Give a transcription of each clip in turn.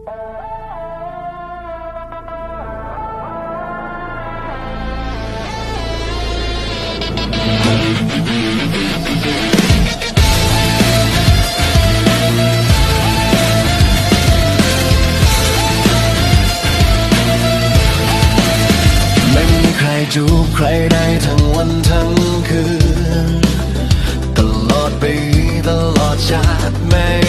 ไม่มีใครจูบใครได้ทั้งวันทั้งคืน ตลอดปีตลอดชาติไม่มีไม่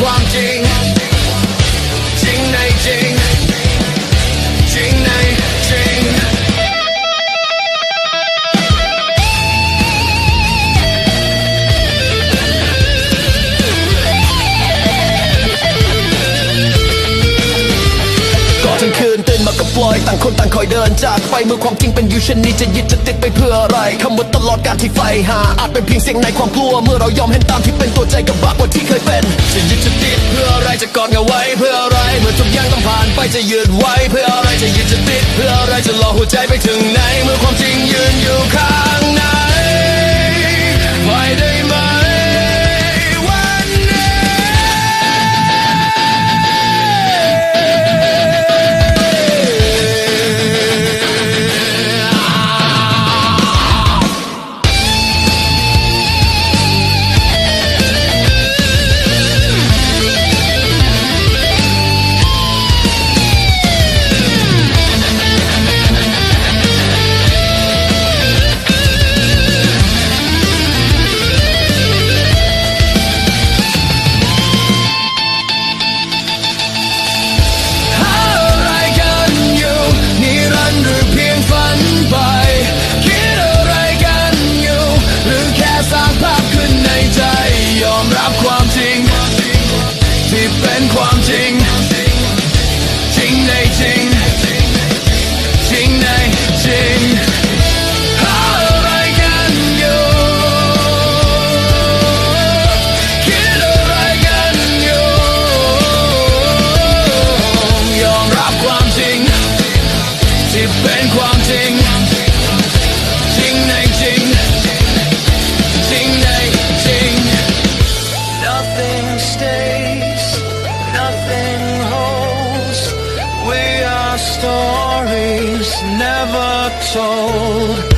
ความจริง จริงในจริง จริงในจริง ก่อนทั้งคืนตื่นมากับปลอยต่างคนต่างคอยเดินจากไปเมื่อความจริงเป็นอยู่เช่นนี้จะยึดจะติดไปเพื่ออะไรคำว่าตลอดการที่ไฟหาอาจเป็นเพียงเสียงในความกลัว เมื่อเรายอมเห็นตามที่เป็นตัว จะยืดไว้ เพื่ออะไรจะยึดจะติด เพื่ออะไรจะรอหัวใจไปถึงไหน เมื่อความจริงยืนอยู่ข้าง Ding, ding, ding, ding, ding. Nothing stays, nothing holds. We are stories never told.